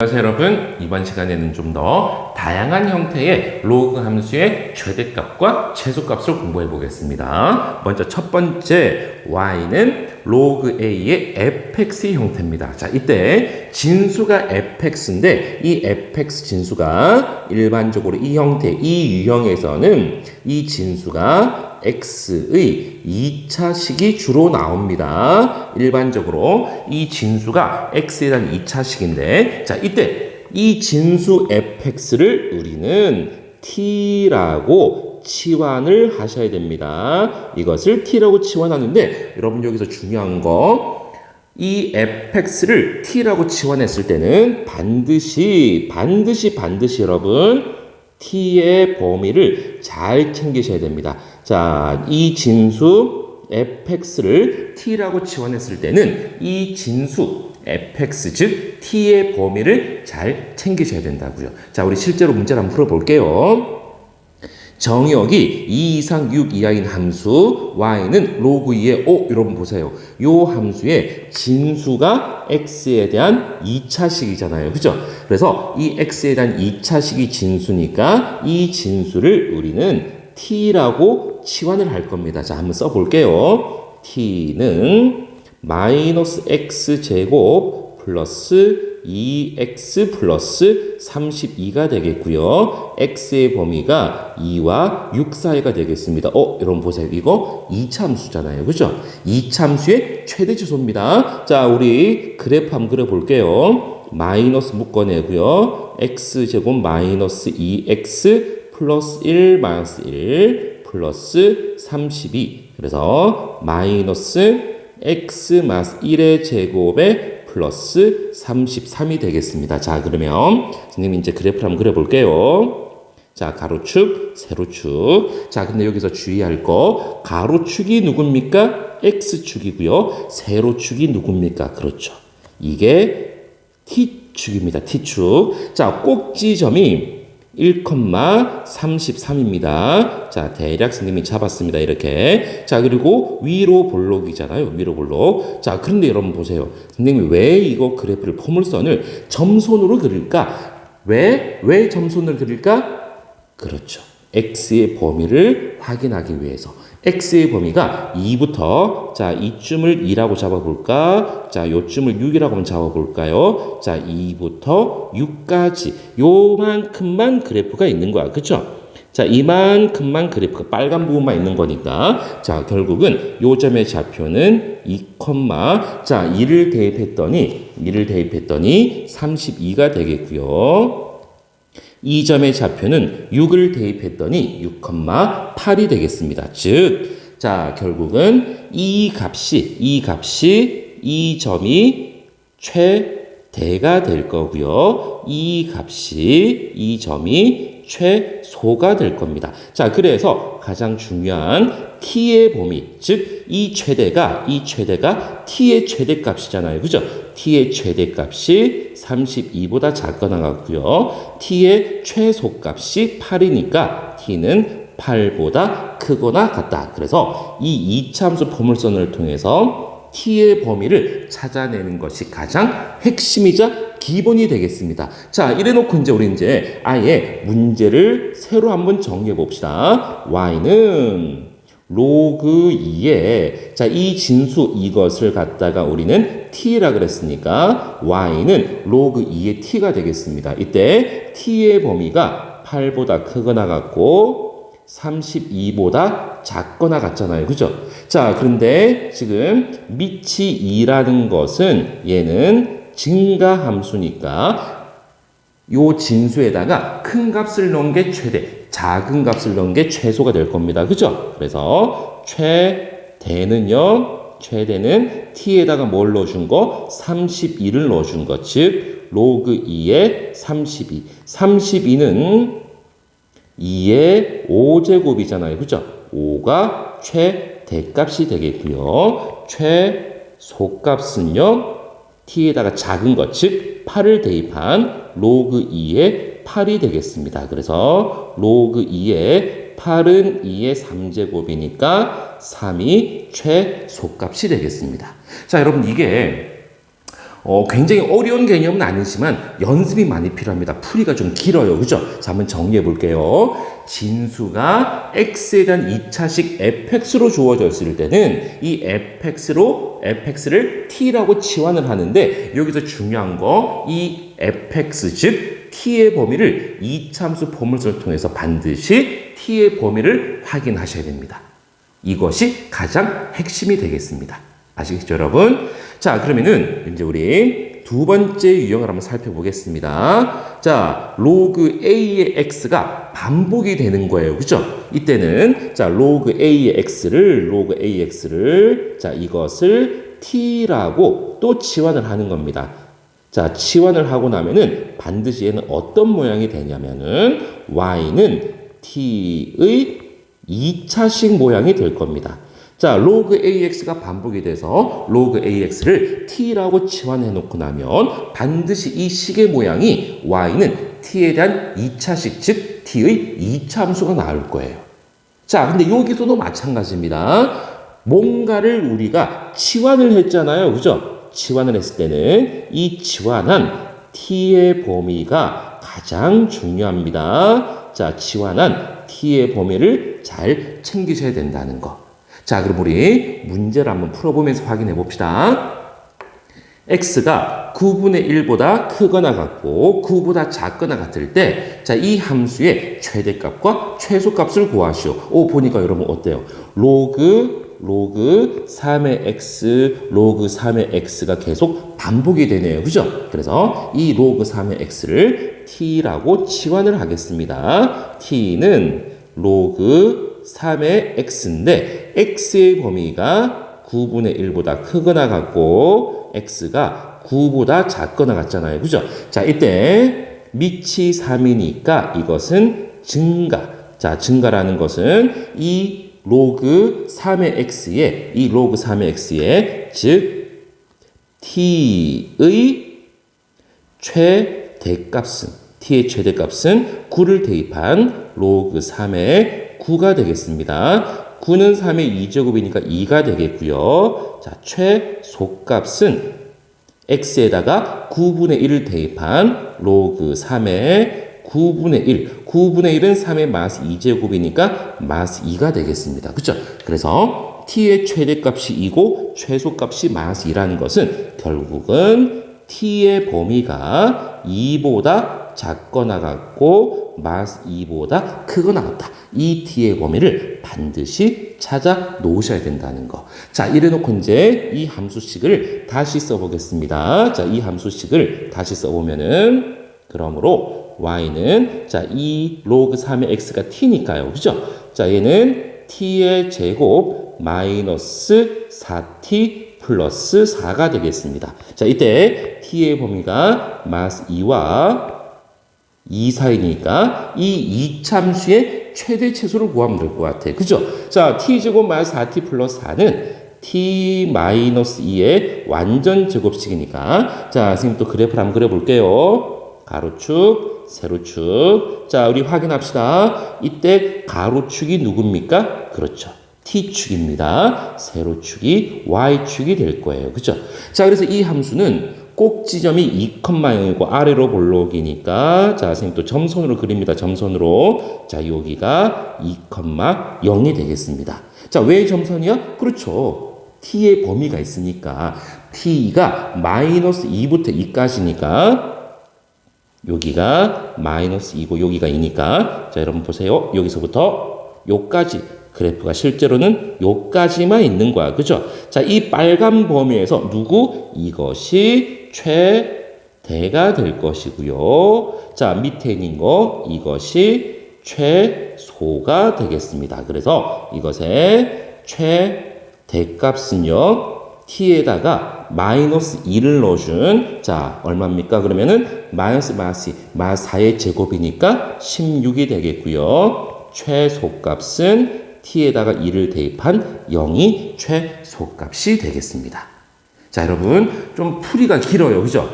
안녕하세요 여러분. 이번 시간에는 좀 더 다양한 형태의 로그 함수의 최대값과 최소값을 공부해 보겠습니다. 먼저 첫 번째 y는 로그 a의 fx 형태입니다 자 이때 진수가 fx인데 이 fx 진수가 일반적으로 이 형태 이 유형에서는 이 진수가 x의 2차식이 주로 나옵니다. 일반적으로 이 진수가 x에 대한 2차식인데 자 이때 이 진수 fx를 우리는 t라고 치환을 하셔야 됩니다. 이것을 t라고 치환하는데 여러분 여기서 중요한 거 이 fx를 t라고 치환했을 때는 반드시 반드시 반드시 여러분 t의 범위를 잘 챙기셔야 됩니다. 자, 이 진수 fx를 t라고 치환했을 때는 이 진수 fx 즉 t의 범위를 잘 챙기셔야 된다고요. 자, 우리 실제로 문제를 한번 풀어 볼게요. 정역이 2 이상 6 이하인 함수 y는 로그 2의 5 여러분 보세요. 요 함수의 진수가 x에 대한 2차식이잖아요. 그죠? 그래서 이 x에 대한 2차식이 진수니까 이 진수를 우리는 t라고 치환을 할 겁니다. 자, 한번 써 볼게요. t는 마이너스 x 제곱 플러스 2x 플러스 32가 되겠고요. x의 범위가 2와 6 사이가 되겠습니다. 어, 여러분 보세요. 이거 2참수잖아요. 그죠? 2참수의 최대 지수입니다. 자, 우리 그래프 한번 그려볼게요. 마이너스 묶어내고요. x제곱 마이너스 2x 플러스 1 마이너스 1 플러스 32 그래서 마이너스 x 마이너스 1의 제곱에 플러스 33이 되겠습니다. 자, 그러면 선생님 이제 그래프를 한번 그려볼게요. 자, 가로축, 세로축. 자, 근데 여기서 주의할 거, 가로축이 누굽니까? x축이고요. 세로축이 누굽니까? 그렇죠. 이게 t축입니다. t축. 자, 꼭지점이 1,33입니다. 자, 대략 선생님이 잡았습니다. 이렇게. 자, 그리고 위로 볼록이잖아요. 위로 볼록. 자, 그런데 여러분 보세요. 선생님이 왜 이거 그래프를 포물선을 점선으로 그릴까? 왜? 왜 점선을 그릴까? 그렇죠. x의 범위를 확인하기 위해서. X의 범위가 2부터 자 이쯤을 2라고 잡아볼까? 자 요쯤을 6이라고 한번 잡아볼까요? 자 2부터 6까지 요만큼만 그래프가 있는 거야. 그쵸? 자 이만큼만 그래프가 빨간 부분만 있는 거니까 자 결국은 요 점의 좌표는 2, 자 2를 대입했더니 2를 대입했더니 32가 되겠고요. 이 점의 좌표는 6을 대입했더니 6,8이 되겠습니다. 즉, 자, 결국은 이 값이, 이 값이, 이 점이 최대가 될 거고요. 이 값이, 이 점이 최소가 될 겁니다. 자, 그래서 가장 중요한 t의 범위, 즉 이 최대가 이 최대가 t의 최대값이잖아요. 그죠? t의 최대값이 32보다 작거나 같고요. t의 최소값이 8이니까 t는 8보다 크거나 같다. 그래서 이 이차함수 포물선을 통해서 t의 범위를 찾아내는 것이 가장 핵심이자 기본이 되겠습니다. 자, 이래놓고 이제 우리 이제 아예 문제를 새로 한번 정리해 봅시다. y는 로그 2에 자, 이 진수 이것을 갖다가 우리는 t라 그랬으니까 y는 로그 2의 t가 되겠습니다. 이때 t의 범위가 8보다 크거나 같고 32보다 작거나 같잖아요. 그죠? 자, 그런데 지금 밑이 2라는 것은 얘는 증가 함수니까 요 진수에다가 큰 값을 넣은 게 최대, 작은 값을 넣은 게 최소가 될 겁니다. 그죠? 그래서 최대는요, 최대는 t에다가 뭘 넣어준 거? 32를 넣어준 거. 즉, 로그 2에 32. 32는 2의 5제곱이잖아요. 그죠? 5가 최대값이 되겠고요. 최소값은요, t에다가 작은 것, 즉 8을 대입한 로그 2의 8이 되겠습니다. 그래서 로그 2의 8은 2의 3제곱이니까 3이 최소값이 되겠습니다. 자, 여러분 이게 어, 굉장히 어려운 개념은 아니지만 연습이 많이 필요합니다. 풀이가 좀 길어요. 그죠? 자, 한번 정리해 볼게요. 진수가 x에 대한 2차식 fx로 주어졌을 때는 이 fx로 fx를 t라고 치환을 하는데 여기서 중요한 거 이 fx 즉 t의 범위를 이참수 포물선을 통해서 반드시 t의 범위를 확인하셔야 됩니다. 이것이 가장 핵심이 되겠습니다. 아시겠죠, 여러분? 자, 그러면은 이제 우리 두 번째 유형을 한번 살펴보겠습니다. 자, 로그 a의 x가 반복이 되는 거예요. 그죠? 이때는 자, 로그 a의 x를 로그 a의 x를 자, 이것을 t라고 또 치환을 하는 겁니다. 자, 치환을 하고 나면은 반드시 얘는 어떤 모양이 되냐면은 y는 t의 2차식 모양이 될 겁니다. 자, 로그 AX가 반복이 돼서 로그 AX를 T라고 치환해 놓고 나면 반드시 이 식의 모양이 Y는 T에 대한 2차식, 즉 T의 2차 함수가 나올 거예요. 자, 근데 여기서도 마찬가지입니다. 뭔가를 우리가 치환을 했잖아요. 그죠? 치환을 했을 때는 이 치환한 T의 범위가 가장 중요합니다. 자, 치환한 T의 범위를 잘 챙기셔야 된다는 거. 자, 그럼 우리 문제를 한번 풀어보면서 확인해 봅시다. x가 9분의 1보다 크거나 같고 9보다 작거나 같을 때, 자, 이 함수의 최대값과 최소값을 구하시오. 오, 보니까 여러분 어때요? 로그, 로그 3의 x, 로그 3의 x가 계속 반복이 되네요. 그죠? 그래서 이 로그 3의 x를 t라고 치환을 하겠습니다. t는 로그 3의 x인데, x의 범위가 9분의 1보다 크거나 같고 x가 9보다 작거나 같잖아요. 그죠? 자, 이때 밑이 3이니까 이것은 증가. 자, 증가라는 것은 이 로그 3의 x에 이 로그 3의 x에 즉 t의 최대값은 t의 최대값은 9를 대입한 로그 3의 9가 되겠습니다. 9는 3의 2제곱이니까 2가 되겠고요. 자, 최소값은 x에다가 9분의 1을 대입한 로그 3의 9분의 1. 9분의 1은 3의 마스 2제곱이니까 마스 2가 되겠습니다. 그죠? 그래서 t의 최대값이 2고 최소값이 마스 2라는 것은 결국은 t의 범위가 2보다 작거나 같고 마스 2보다 크거나 같다. 이 t의 범위를 반드시 찾아 놓으셔야 된다는 거. 자, 이래 놓고 이제 이 함수식을 다시 써보겠습니다. 자, 이 함수식을 다시 써보면은 그러므로 y는 자, 이 로그 3의 x가 t니까요. 그죠? 자, 얘는 t의 제곱 마이너스 4t 플러스 4가 되겠습니다. 자, 이때 t의 범위가 마스 2와 2 사이니까 이 이참수의 최대 최소를 구하면 될 것 같아. 그죠? 자, t제곱 마이너스 4t 플러스 4는 t 마이너스 2의 완전 제곱식이니까 자, 선생님 또 그래프를 한번 그려볼게요. 가로축, 세로축. 자, 우리 확인합시다. 이때 가로축이 누굽니까? 그렇죠. t축입니다. 세로축이 y축이 될 거예요. 그죠? 자, 그래서 이 함수는 꼭 지점이 2,0이고 아래로 볼록이니까 자, 선생님 또 점선으로 그립니다. 점선으로. 자, 여기가 2,0이 되겠습니다. 자, 왜 점선이야? 그렇죠. t의 범위가 있으니까 t가 마이너스 2부터 2까지니까 여기가 마이너스 2고 여기가 2니까 자, 여러분 보세요. 여기서부터 요까지 그래프가 실제로는 요까지만 있는 거야. 그죠? 자, 이 빨간 범위에서 누구? 이것이 최대가 될 것이고요. 자, 밑에 있는 거 이것이 최소가 되겠습니다. 그래서 이것의 최대값은요. T에다가 마이너스 2를 넣어준 자 얼마입니까? 그러면은 마이너스 마이너스 마이너스 4의 제곱이니까 16이 되겠고요. 최소값은 t에다가 2를 대입한 0이 최소값이 되겠습니다. 자, 여러분, 좀 풀이가 길어요. 그죠?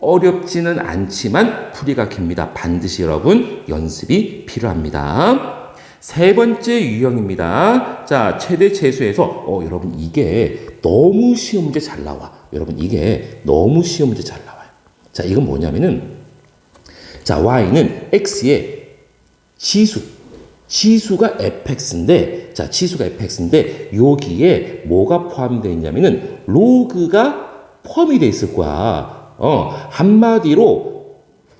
어렵지는 않지만 풀이가 깁니다. 반드시 여러분 연습이 필요합니다. 세 번째 유형입니다. 자, 최대 최소에서 어, 여러분 이게 너무 시험 문제 잘 나와. 여러분 이게 너무 시험 문제 잘 나와요. 자, 이건 뭐냐면은 자, y는 x의 지수 지수가 fx인데 자, 지수가 fx인데 여기에 뭐가 포함되어 있냐면은 로그가 포함이 돼 있을 거야. 어, 한마디로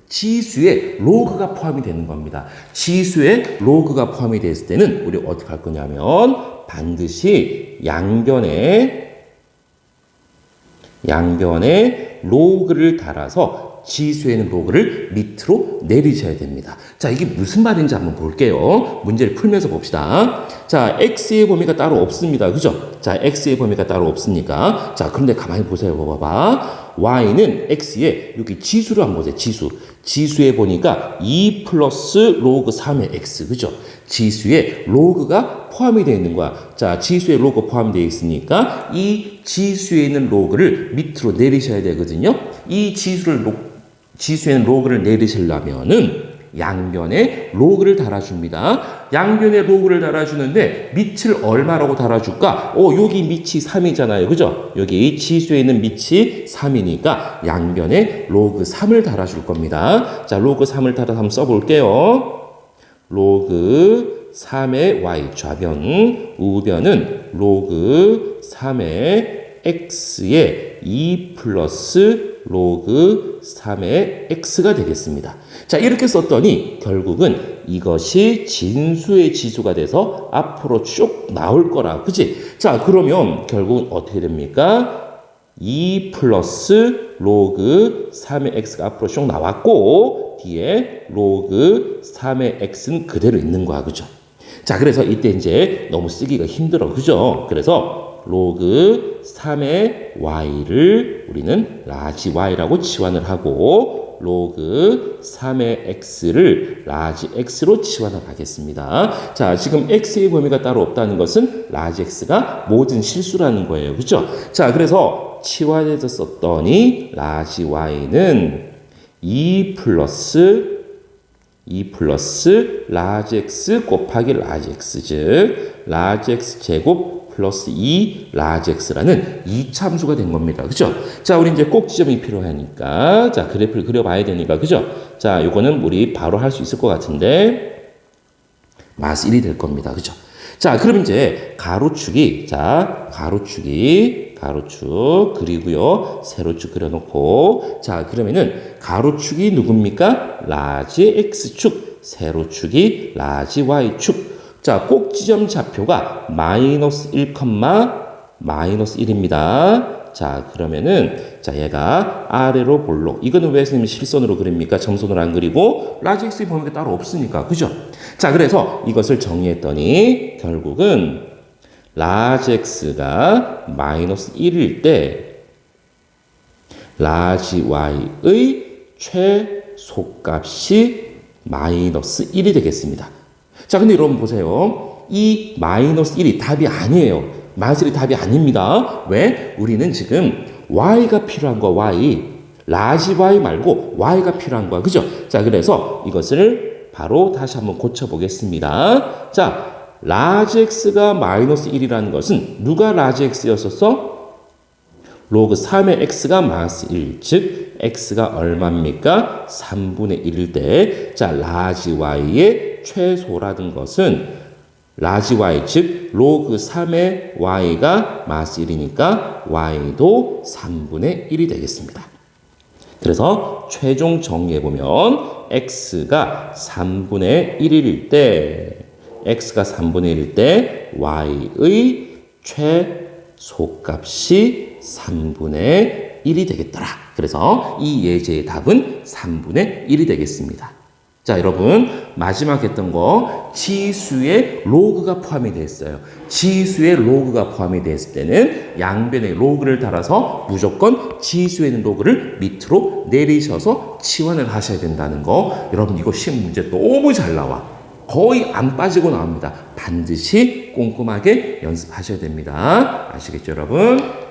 지수에 로그가 포함이 되는 겁니다. 지수에 로그가 포함이 됐을 때는 우리 어떻게 할 거냐면 반드시 양변에 양변에 로그를 달아서 지수에는 로그를 밑으로 내리셔야 됩니다. 자, 이게 무슨 말인지 한번 볼게요. 문제를 풀면서 봅시다. 자, x의 범위가 따로 없습니다. 그죠? 자, x의 범위가 따로 없으니까. 자, 그런데 가만히 보세요. 봐봐. Y는 x의 여기 지수를 한번 보세요. 지수. 지수에 보니까 2 플러스 로그 3의 x. 그죠? 지수에 로그가 포함이 되어 있는 거야. 자, 지수에 로그 포함되어 있으니까 이 지수에 있는 로그를 밑으로 내리셔야 되거든요. 이 지수를 로, 지수에 는 로그를 내리시려면은 양변에 로그를 달아줍니다. 양변에 로그를 달아주는데 밑을 얼마라고 달아줄까? 어, 여기 밑이 3이잖아요. 그죠? 여기 지수에 있는 밑이 3이니까 양변에 로그 3을 달아줄 겁니다. 자, 로그 3을 달아서 한번 써볼게요. 로그 3의 y 좌변, 우변은 로그 3의 x의 2 플러스 로그 3의 x가 되겠습니다. 자, 이렇게 썼더니 결국은 이것이 진수의 지수가 돼서 앞으로 쭉 나올 거라. 그치? 자, 그러면 결국은 어떻게 됩니까? 2 플러스 로그 3의 x가 앞으로 쭉 나왔고, 뒤에 로그 3의 x는 그대로 있는 거야. 그죠? 자, 그래서 이때 이제 너무 쓰기가 힘들어. 그죠? 그래서 로그 3의 y를 우리는 라지 y라고 치환을 하고 로그 3의 x를 라지 x로 치환을 하겠습니다. 자, 지금 x의 범위가 따로 없다는 것은 라지 x가 모든 실수라는 거예요. 그죠? 자, 그래서 치환해서 썼더니 라지 y는 2 플러스 2 플러스 라지 x 곱하기 라지 x 즉 라지 x 제곱 플러스 2 라지 x라는 이참수가 된 겁니다. 그죠? 자, 우리 이제 꼭 지점이 필요하니까 자, 그래프를 그려 봐야 되니까 그죠? 자, 요거는 우리 바로 할 수 있을 것 같은데 마스 1이 될 겁니다. 그죠? 자, 그럼 이제 가로축이 자, 가로축이 가로축 그리고요 세로축 그려놓고 자 그러면은 가로축이 누굽니까 라지 x축 세로축이 라지 y축 자 꼭지점 좌표가 마이너스 1, 마이너스 1입니다. 자 그러면은 자 얘가 아래로 볼록. 이거는 왜 선생님이 실선으로 그립니까? 점선으로 안 그리고 라지 x의 범위가 따로 없으니까. 그죠? 자 그래서 이것을 정리했더니 결국은 라지 x가 마이너스 1일 때 라지 y의 최소값이 마이너스 1이 되겠습니다. 자, 근데 여러분 보세요. 이 마이너스 1이 답이 아니에요. 마이너스 1이 답이 아닙니다. 왜? 우리는 지금 y가 필요한 거 y. 라지 y 말고 y가 필요한 거야. 그죠? 자, 그래서 이것을 바로 다시 한번 고쳐보겠습니다. 자, 라지 x가 마이너스 1이라는 것은 누가 라지 x였었어? 로그 3의 x가 마이너스 1, 즉 x가 얼마입니까? 3분의 1일 때, 자 라지 y의 최소라는 것은 라지 y, 즉 로그 3의 y가 마이너스 1이니까 y도 3분의 1이 되겠습니다. 그래서 최종 정리해 보면 x가 3분의 1일 때 x가 3분의 1일 때 y의 최소값이 3분의 1이 되겠더라. 그래서 이 예제의 답은 3분의 1이 되겠습니다. 자, 여러분, 마지막 했던 거, 지수에 로그가 포함이 되어 있어요. 지수에 로그가 포함이 되었을 때는 양변에 로그를 달아서 무조건 지수에 있는 로그를 밑으로 내리셔서 치환을 하셔야 된다는 거. 여러분, 이거 시험 문제 너무 잘 나와. 거의 안 빠지고 나옵니다. 반드시 꼼꼼하게 연습하셔야 됩니다. 아시겠죠, 여러분?